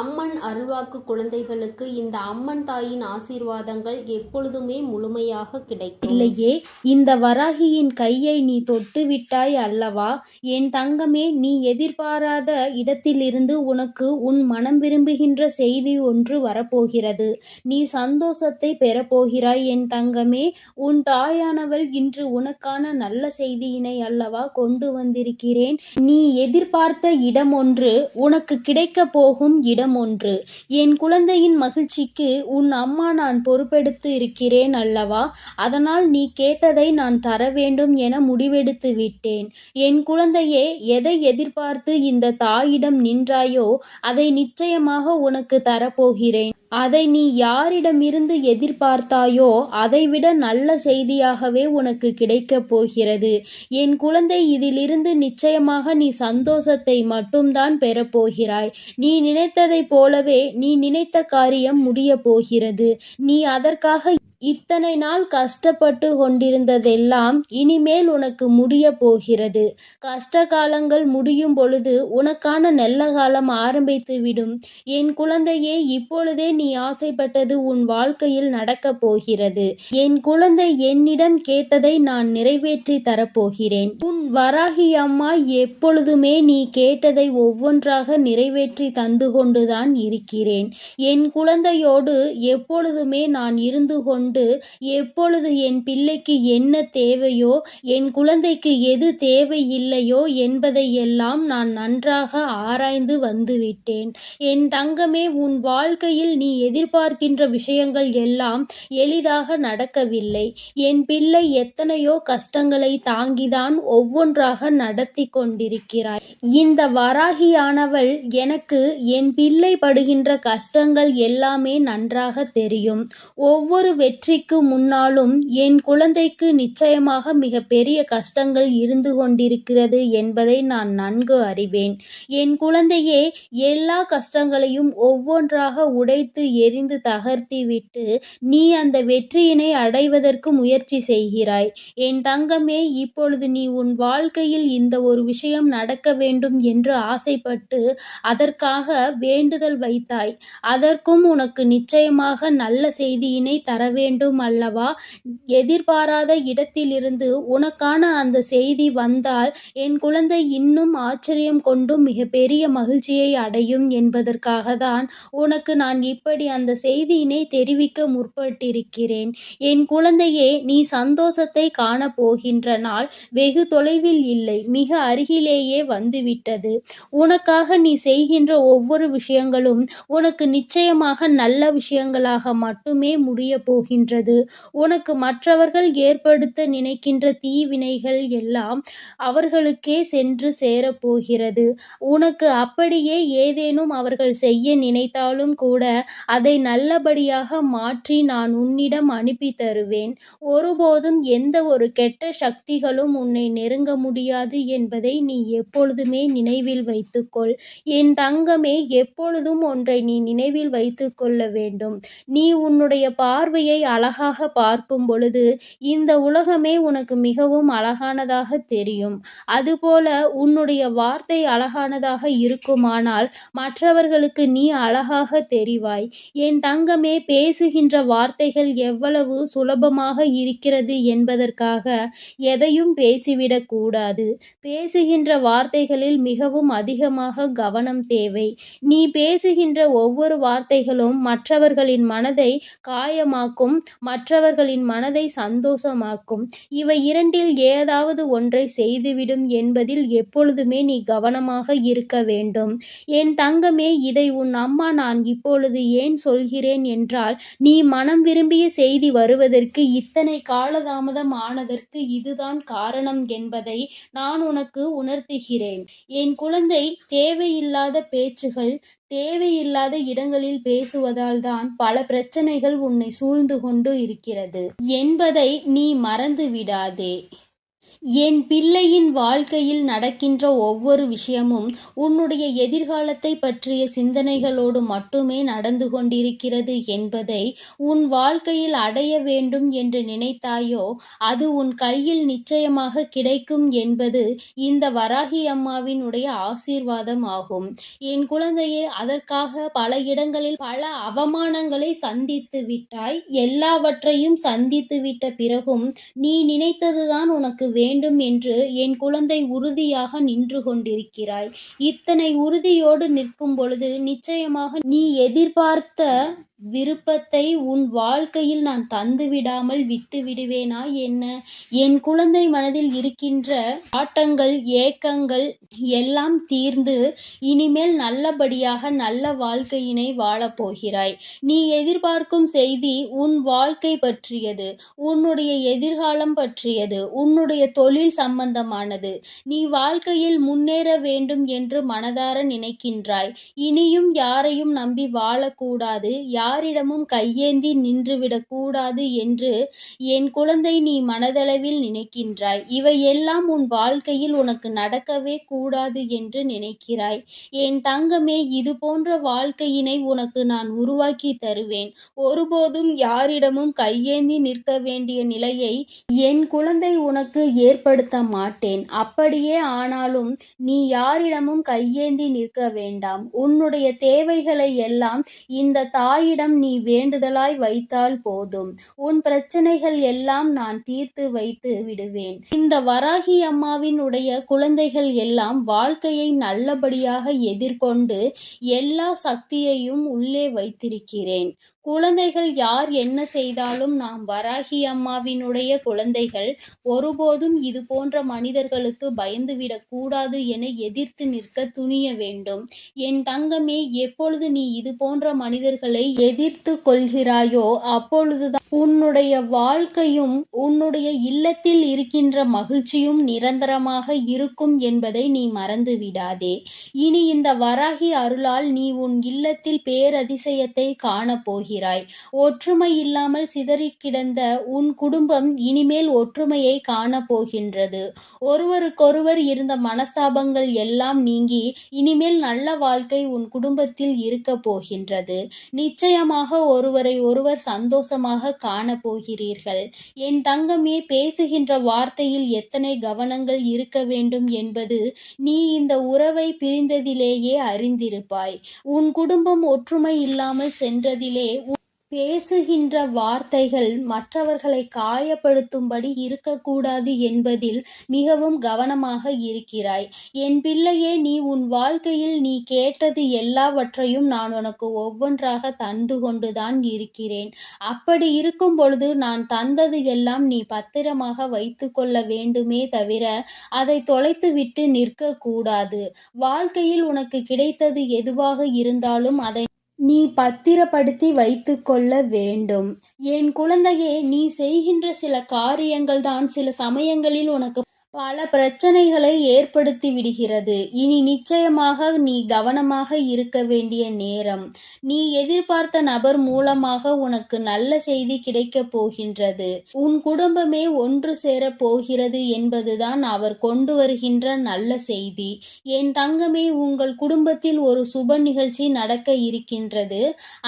அம்மன் அருள்வாக்கு குழந்தைகளுக்கு இந்த அம்மன் தாயின் ஆசீர்வாதங்கள் எப்பொழுதுமே முழுமையாக கிடைக்கும். இல்லையே இந்த வராகியின் கையை நீ தொட்டு விட்டாய் அல்லவா? என் தங்கமே நீ எதிர்பாராத இடத்திலிருந்து உனக்கு உன் மனம் விரும்புகின்ற செய்தி ஒன்று வரப்போகிறது. நீ சந்தோஷத்தை பெறப்போகிறாய் என் தங்கமே. உன் தாயானவள் இன்று உனக்கான நல்ல செய்தியினை அல்லவா கொண்டு வந்திருக்கிறேன். நீ எதிர்பார்த்த இடம் ஒன்று உனக்கு கிடைக்கப் போகும் இடம் ஒன்று என் குழந்தையின் மகிழ்ச்சிக்கு உன் அம்மா நான் பொறுப்பெடுத்து இருக்கிறேன் அல்லவா? அதனால் நீ கேட்டதை நான் தர வேண்டும் என முடிவெடுத்து விட்டேன். என் குழந்தையே எதை எதிர்பார்த்து இந்த தாயிடம் நின்றாயோ அதை நிச்சயமாக உனக்கு தரப்போகிறேன். அதை நீ யாரிடமிருந்து எதிர்பார்த்தாயோ அதைவிட நல்ல செய்தியாகவே உனக்கு கிடைக்கப் போகிறது. என் குழந்தை இதிலிருந்து நிச்சயமாக நீ சந்தோஷத்தை மட்டும்தான் பெறப்போகிறாய் நீ நினைத்ததைப் போலவே நீ நினைத்த காரியம் முடியப் போகிறது. நீ அதற்காக இத்தனை நாள் கஷ்டப்பட்டு கொண்டிருந்ததெல்லாம் இனிமேல் உனக்கு முடிய போகிறது. கஷ்ட காலங்கள் முடியும் பொழுது உனக்கான நல்ல காலம் ஆரம்பித்து விடும். என் குழந்தையே இப்பொழுதே நீ ஆசைப்பட்டது உன் வாழ்க்கையில் நடக்கப் போகிறது. என் குழந்தை என்னிடம் கேட்டதை நான் நிறைவேற்றி தரப்போகிறேன். உன் வராகி அம்மா எப்பொழுதுமே நீ கேட்டதை ஒவ்வொன்றாக நிறைவேற்றி தந்து கொண்டுதான் இருக்கிறேன். என் குழந்தையோடு எப்பொழுதுமே நான் இருந்து கொண்டு எப்பொழுது என் பிள்ளைக்கு என்ன தேவையோ என் குழந்தைக்கு எது தேவை இல்லையோ என்பதை எல்லாம் நான் நன்றாக ஆராய்ந்து வந்துவிட்டேன் என் தங்கமே உன் வாழ்க்கையில் நீ எதிர்பார்க்கின்ற விஷயங்கள் எல்லாம் எளிதாக நடக்கவில்லை. என் பிள்ளை எத்தனையோ கஷ்டங்களை தாங்கிதான் ஒவ்வொன்றாக நடத்தி கொண்டிருக்கிறாய். இந்த வராகியானவள் எனக்கு என் பிள்ளை படுகின்ற கஷ்டங்கள் எல்லாமே நன்றாக தெரியும். ஒவ்வொரு வெற்றிக்கு முன்னாலும் என் குழந்தைக்கு நிச்சயமாக மிக பெரிய கஷ்டங்கள் இருந்து கொண்டிருக்கிறது என்பதை நான் நன்கு அறிவேன். என் குழந்தையே எல்லா கஷ்டங்களையும் ஒவ்வொன்றாக உடைத்து எரிந்து தகர்த்தி விட்டு நீ அந்த வெற்றியினை அடைவதற்கு முயற்சி செய்கிறாய். என் தங்கமே இப்பொழுது நீ உன் வாழ்க்கையில் இந்த ஒரு விஷயம் நடக்க வேண்டும் என்று ஆசைப்பட்டு அதற்காக வேண்டுதல் வைத்தாய். அதற்கும் உனக்கு நிச்சயமாக நல்ல செய்தியினை தர வேண்டும் வேண்டும் அல்லவா எதிர்பாராத இடத்திலிருந்து உனக்கான அந்த செய்தி வந்தால் என் குழந்தை இன்னும் ஆச்சரியம் கொண்டும் மிகப்பெரிய மகிழ்ச்சியை அடையும் என்பதற்காக தான் உனக்கு நான் இப்படி அந்த செய்தியினை தெரிவிக்க முற்பட்டிருக்கிறேன். என் குழந்தையே நீ சந்தோஷத்தை காண போகின்ற நாள் வெகு தொலைவில் இல்லை மிக அருகிலேயே வந்துவிட்டது. உனக்காக நீ செய்கின்ற ஒவ்வொரு விஷயங்களும் உனக்கு நிச்சயமாக நல்ல விஷயங்களாக மட்டுமே முடிய போகின்றது உனக்கு மற்றவர்கள் ஏற்படுத்த நினைக்கின்ற தீவினைகள் எல்லாம் அவர்களுக்கே சென்று சேரப்போகிறது. உனக்கு அப்படியே ஏதேனும் அவர்கள் செய்ய நினைத்தாலும் கூட அதை நல்லபடியாக மாற்றி நான் உன்னிடம் அனுப்பி தருவேன். ஒருபோதும் எந்த ஒரு கெட்ட சக்திகளும் உன்னை நெருங்க முடியாது என்பதை நீ எப்பொழுதுமே நினைவில் வைத்துக்கொள். என் தங்கமே எப்பொழுதும் ஒன்றை நீ நினைவில் வைத்துக்கொள்ள வேண்டும். நீ உன்னுடைய பார்வையை அழகாக பார்க்கும் பொழுது இந்த உலகமே உனக்கு மிகவும் அழகானதாக தெரியும். அதுபோல உன்னுடைய வார்த்தை அழகானதாக இருக்குமானால் மற்றவர்களுக்கு நீ அழகாக தெரிவாய். என் தங்கமே பேசுகின்ற வார்த்தைகள் எவ்வளவு சுலபமாக இருக்கிறது என்பதற்காக எதையும் பேசிவிடக்கூடாது பேசுகின்ற வார்த்தைகளில் மிகவும் அதிகமாக கவனம் தேவை. நீ பேசுகின்ற ஒவ்வொரு வார்த்தைகளும் மற்றவர்களின் மனதை காயமாக்கும் மற்றவர்களின் மனதை சந்தோஷமாக்கும். இவை இரண்டில் ஏதாவது ஒன்றை செய்துவிடும் என்பதில் எப்பொழுதுமே நீ கவனமாக இருக்க வேண்டும். என் தங்கமே இதை உன் அம்மா நான் இப்பொழுது ஏன் சொல்கிறேன் என்றால் நீ மனம் விரும்பிய செய்தி வருவதற்கு இத்தனை காலதாமதம் ஆனதற்கு இதுதான் காரணம் என்பதை நான் உனக்கு உணர்த்துகிறேன். என் குழந்தை தேவையில்லாத பேச்சுகள் தேவையில்லாத இடங்களில் பேசுவதால் தான் பல பிரச்சனைகள் உன்னை சூழ்ந்து கொண்டு இருக்கிறது. என்பதை நீ மறந்து விடாதே என் பிள்ளையின் வாழ்க்கையில் நடக்கின்ற ஒவ்வொரு விஷயமும் உன்னுடைய எதிர்காலத்தை பற்றிய சிந்தனைகளோடு மட்டுமே நடந்து கொண்டிருக்கிறது என்பதை உன் வாழ்க்கையில் அடைய வேண்டும் என்று நினைத்தாயோ அது உன் கையில் நிச்சயமாக கிடைக்கும் என்பது இந்த வராகி அம்மாவினுடைய ஆசீர்வாதம் ஆகும். என் குழந்தையே அதற்காக பல இடங்களில் பல அவமானங்களை சந்தித்து விட்டாய். எல்லாவற்றையும் சந்தித்து விட்ட பிறகும் நீ நினைத்ததுதான் உனக்கு வேண்டும்? வேண்டும் என்று என் குழந்தை உறுதியாக நின்று கொண்டிருக்கிறாய். இத்தனை உறுதியோடு நிற்கும் பொழுது நிச்சயமாக நீ எதிர்பார்த்த விருப்பத்தை உன் வாழ்க்கையில் நான் தந்து விடாமல் விட்டு விடுவேனா என்ன? என் குழந்தை மனதில் இருக்கின்ற ஆட்டங்கள் ஏக்கங்கள் எல்லாம் தீர்ந்து இனிமேல் நல்லபடியாக நல்ல வாழ்க்கையினை வாழப்போகிறாய். நீ எதிர்பார்க்கும் செய்தி உன் வாழ்க்கை பற்றியது உன்னுடைய எதிர்காலம் பற்றியது உன்னுடைய தொழில் சம்பந்தமானது. நீ வாழ்க்கையில் முன்னேற வேண்டும் என்று மனதார நினைக்கின்றாய். இனியும் யாரையும் நம்பி வாழக்கூடாது யாரிடமும் கையேந்தி நின்றுவிடக் கூடாது என்று என் குழந்தை நீ மனதளவில் நினைக்கின்றாய். இவையெல்லாம் உன் வாழ்க்கையில் உனக்கு நடக்கவே கூடாது என்று நினைக்கிறாய். என் தங்கமே இது போன்ற வாழ்க்கையினை உனக்கு நான் உருவாக்கி தருவேன். ஒருபோதும் யாரிடமும் கையேந்தி நிற்க வேண்டிய நிலையை என் குழந்தை உனக்கு ஏற்படுத்த மாட்டேன். அப்படியே ஆனாலும் நீ யாரிடமும் கையேந்தி நிற்க வேண்டாம். உன்னுடைய தேவைகளை எல்லாம் இந்த தாயிடம் நீ வேண்டுதலாய் வைத்தால் போதும். உன் பிரச்சனைகள் எல்லாம் நான் தீர்த்து வைத்து விடுவேன். இந்த வராகி அம்மாவினுடைய குழந்தைகள் எல்லாம் வாழ்க்கையை நல்லபடியாக எதிர்கொண்டு எல்லா சக்தியையும் உள்ளே வைத்திருக்கிறேன். குழந்தைகள் யார் என்ன செய்தாலும் நாம் வராகி அம்மாவினுடைய குழந்தைகள் ஒருபோதும் இது போன்ற மனிதர்களுக்கு பயந்துவிடக் கூடாது என எதிர்த்து நிற்க துணிய வேண்டும். என் தங்கமே எப்பொழுது நீ இது போன்ற மனிதர்களை எதிர்த்து கொள்கிறாயோ அப்பொழுதுதான் உன்னுடைய வாழ்க்கையும் உன்னுடைய இல்லத்தில் இருக்கின்ற மகிழ்ச்சியும் நிரந்தரமாக இருக்கும் என்பதை நீ மறந்து விடாதே. இனி இந்த வராகி அருளால் நீ உன் இல்லத்தில் பேரதிசயத்தை காணப்போகிறாய். ஒற்றுமை இல்லாமல் சிதறி கிடந்த உன் குடும்பம் இனிமேல் ஒற்றுமையை காணப்போகின்றது. ஒருவருக்கொருவர் இருந்த மனஸ்தாபங்கள் எல்லாம் நீங்கி இனிமேல் நல்ல வாழ்க்கை உன் குடும்பத்தில் இருக்க போகின்றது. நிச்சயமாக ஒருவரை ஒருவர் சந்தோஷமாக காணப்போகிறீர்கள். என் தங்கமே பேசுகின்ற வார்த்தையில் எத்தனை கவனங்கள் இருக்க வேண்டும் என்பது நீ இந்த உறவை பிரிந்ததிலேயே அறிந்திருப்பாய். உன் குடும்பம் ஒற்றுமை இல்லாமல் சென்றதிலே உன் பேசுகின்ற வார்த்தைகள் மற்றவர்களை காயப்படுத்தும்படி இருக்கக்கூடாது என்பதில் மிகவும் கவனமாக இருக்கிறாய். என் பிள்ளையே நீ உன் வாழ்க்கையில் நீ கேட்டது எல்லாவற்றையும் நான் உனக்கு ஒவ்வொன்றாக தந்து கொண்டுதான் இருக்கிறேன். அப்படி இருக்கும் பொழுது நான் தந்தது எல்லாம் நீ பத்திரமாக வைத்து கொள்ள வேண்டுமே தவிர அதை தொலைத்துவிட்டு நிற்கக்கூடாது. வாழ்க்கையில் உனக்கு கிடைத்தது எதுவாக இருந்தாலும் அதை நீ பத்திரப்படுத்தி வைத்து கொள்ள வேண்டும். என் குழந்தையே நீ செய்கின்ற சில காரியங்கள் தான் சில சமயங்களில் உனக்கு பல பிரச்சனைகளை ஏற்படுத்தி விடுகிறது. இனி நிச்சயமாக நீ கவனமாக இருக்க வேண்டிய நேரம். நீ எதிர்பார்த்த நபர் மூலமாக உனக்கு நல்ல செய்தி கிடைக்கப் போகின்றது. உன் குடும்பமே ஒன்று சேரப் போகிறது என்பதுதான் அவர் கொண்டு வருகின்ற நல்ல செய்தி. என் தங்கமே உங்கள் குடும்பத்தில் ஒரு சுப நிகழ்ச்சி நடக்க இருக்கின்றது.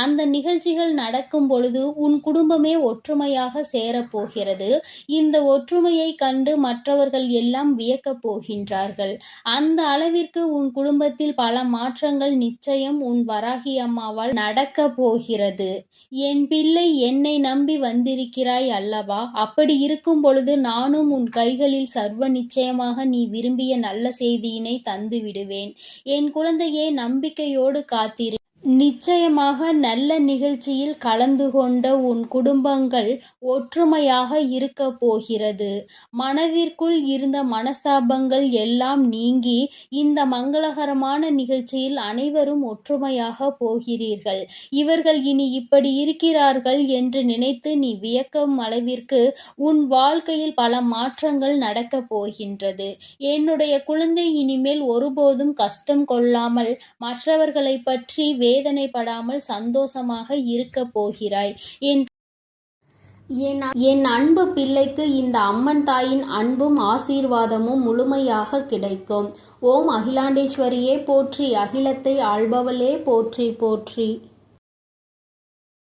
அந்த நிகழ்ச்சிகள் நடக்கும் பொழுது உன் குடும்பமே ஒற்றுமையாக சேரப்போகிறது இந்த ஒற்றுமையை கண்டு மற்றவர்கள் எல்லாம் வியக்கப் போகின்றார்கள். அந்த அளவிற்கு உன் குடும்பத்தில் பல மாற்றங்கள் நிச்சயம் உன் வராகி அம்மாவால் நடக்க போகிறது. என் பிள்ளை என்னை நம்பி வந்திருக்கிறாய் அல்லவா? அப்படி இருக்கும் பொழுது நானும் உன் கைகளில் சர்வ நிச்சயமாக நீ விரும்பிய நல்ல செய்தியினை தந்து விடுவேன் என் குழந்தையே நம்பிக்கையோடு காத்திரு. நிச்சயமாக நல்ல நிகழ்ச்சியில் கலந்து கொண்ட உன் குடும்பங்கள் ஒற்றுமையாக இருக்க போகிறது. மனதிற்குள் இருந்த மனஸ்தாபங்கள் எல்லாம் நீங்கி இந்த மங்களகரமான நிகழ்ச்சியில் அனைவரும் ஒற்றுமையாக போகிறீர்கள். இவர்கள் இனி இப்படி இருக்கிறார்கள் என்று நினைத்து நீ வியக்கும் அளவிற்கு உன் வாழ்க்கையில் பல மாற்றங்கள் நடக்கப் போகின்றது. என்னுடைய குழந்தை இனிமேல் ஒருபோதும் கஷ்டம் கொள்ளாமல் மற்றவர்களை பற்றி வேதனைப்படாமல் சந்தோஷமாக இருக்கப் போகிறாய். என் என் என் அன்பு பிள்ளைக்கு இந்த அம்மன் தாயின் அன்பும் ஆசீர்வாதமும் முழுமையாக கிடைக்கும். ஓம் அகிலாண்டேஸ்வரியே போற்றி அகிலத்தை ஆள்பவளே போற்றி போற்றி.